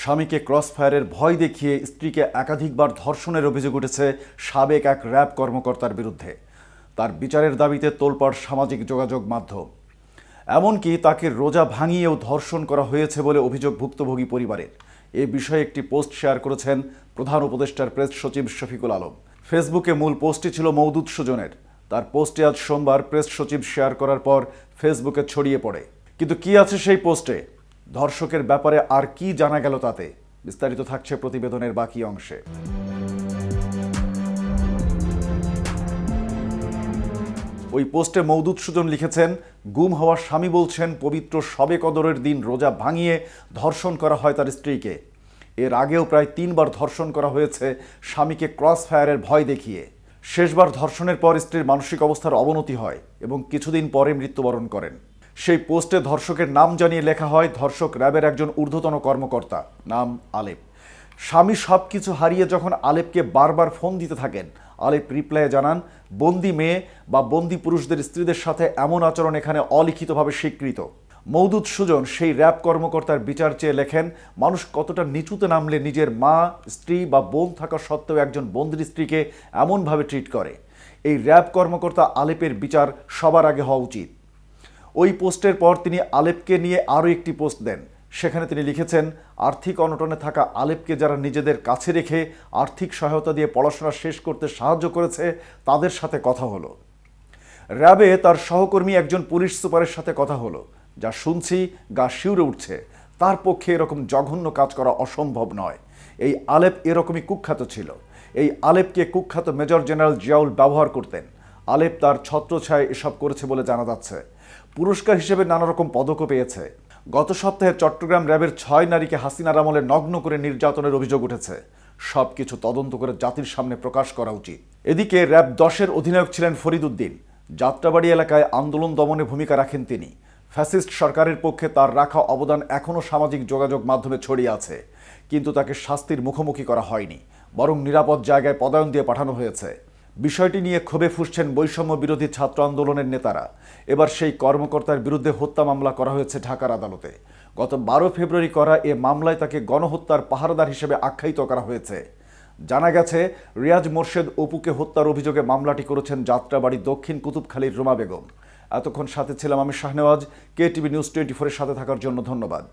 স্বামীকে ক্রসফায়ারের ভয় দেখিয়ে স্ত্রীকে একাধিকবার ধর্ষণের অভিযোগ উঠেছে সাবেক এক র্যাব কর্মকর্তার বিরুদ্ধে। তার বিচারের দাবিতে তোলপাড় সামাজিক যোগাযোগ মাধ্যম। এমনকি তাকে রোজা ভাঙিয়েও ধর্ষণ করা হয়েছে বলে অভিযোগ ভুক্তভোগী পরিবারের। এ বিষয়ে একটি পোস্ট শেয়ার করেছেন প্রধান উপদেষ্টার প্রেস সচিব শফিকুল আলম। ফেসবুকে মূল পোস্টটি ছিল মৌদুদ সুজনের। তার পোস্টে আজ সোমবার প্রেস সচিব শেয়ার করার পর ফেসবুকে ছড়িয়ে পড়ে। কিন্তু কি আছে সেই পোস্টে? ধর্ষকের ব্যাপারে আর কি জানা গেল তাতে? বিস্তারিত থাকছে প্রতিবেদনের বাকি অংশে। ওই পোস্টে মৌদুদ সুজন লিখেছেন, গুম হওয়ার স্বামী বলছেন, পবিত্র শবে কদরের দিন রোজা ভাঙিয়ে ধর্ষণ করা হয় তার স্ত্রীকে। এর আগেও প্রায় তিনবার ধর্ষণ করা হয়েছে স্বামীকে ক্রস ফায়ারের ভয় দেখিয়ে। শেষবার ধর্ষণের পর স্ত্রীর মানসিক অবস্থার অবনতি হয় এবং কিছুদিন পরে মৃত্যুবরণ করেন। সেই পোস্টে ধর্ষকের নাম জানিয়ে লেখা হয়, ধর্ষক র্যাবের একজন ঊর্ধ্বতন কর্মকর্তা, নাম আলেপ। স্বামী সব কিছু হারিয়ে যখন আলেপকে বারবার ফোন দিতে থাকেন, আলেপ রিপ্লাইয়ে জানান, বন্দি মেয়ে বা বন্দি পুরুষদের স্ত্রীদের সাথে এমন আচরণ এখানে অলিখিতভাবে স্বীকৃত। মৌদুদ সুজন সেই র্যাব কর্মকর্তার বিচার চেয়ে লেখেন, মানুষ কতটা নিচুতে নামলে নিজের মা, স্ত্রী বা বোন থাকা সত্ত্বেও একজন বন্দির স্ত্রীকে এমনভাবে ট্রিট করে? এই র্যাব কর্মকর্তা আলেপের বিচার সবার আগে হওয়া উচিত। ওই পোস্টের পর তিনি আলেপকে নিয়ে আরও একটি পোস্ট দেন। সেখানে তিনি লিখেছেন, আর্থিক অনটনে থাকা আলেপকে যারা নিজেদের কাছে রেখে আর্থিক সহায়তা দিয়ে পড়াশোনা শেষ করতে সাহায্য করেছে, তাদের সাথে কথা হলো। র্যাবে তার সহকর্মী একজন পুলিশ সুপারের সাথে কথা হলো, যা শুনছি গা শিউরে উঠছে। তার পক্ষে এরকম জঘন্য কাজ করা অসম্ভব নয়। এই আলেপ এরকমই কুখ্যাত ছিল। এই আলেপকে কুখ্যাত মেজর জেনারেল জিয়াউল ব্যবহার করতেন। আলেপ তার ছত্রছায় এসব করেছে বলে জানা যাচ্ছে। পুরস্কার হিসেবে নানা রকম পদকও পেয়েছে। গত সপ্তাহে চট্টগ্রাম র্যাবের ছয় নারীকে হাসিনার আমলে নগ্ন করে নির্যাতনের অভিযোগ উঠেছে। সব কিছু তদন্ত করে জাতির সামনে প্রকাশ করা উচিত। এদিকে র্যাব দশের অধিনায়ক ছিলেন ফরিদ উদ্দিন। যাত্রাবাড়ি এলাকায় আন্দোলন দমনে ভূমিকা রাখেন তিনি। ফ্যাসিস্ট সরকারের পক্ষে তার রাখা অবদান এখনও সামাজিক যোগাযোগ মাধ্যমে ছড়িয়ে আছে। কিন্তু তাকে শাস্তির মুখোমুখি করা হয়নি, বরং নিরাপদ জায়গায় পদায়ন দিয়ে পাঠানো হয়েছে। বিষয়টি নিয়ে ক্ষোভে ফুসছেন বৈষম্য বিরোধী ছাত্র আন্দোলনের নেতারা। এবার সেই কর্মকর্তার বিরুদ্ধে হত্যা মামলা করা হয়েছে ঢাকার আদালতে। গত বারো ফেব্রুয়ারি করা এ মামলায় তাকে গণহত্যার পাহারাদার হিসেবে আখ্যায়িত করা হয়েছে। জানা গেছে, রিয়াজ মোর্শেদ অপুকে হত্যার অভিযোগে মামলাটি করেছেন যাত্রাবাড়ি দক্ষিণ কুতুবখালীর রুমা বেগম। এতক্ষণ সাথে ছিলাম আমি Shahnewaz, K TV news twenty ফোরের সাথে থাকার জন্য ধন্যবাদ।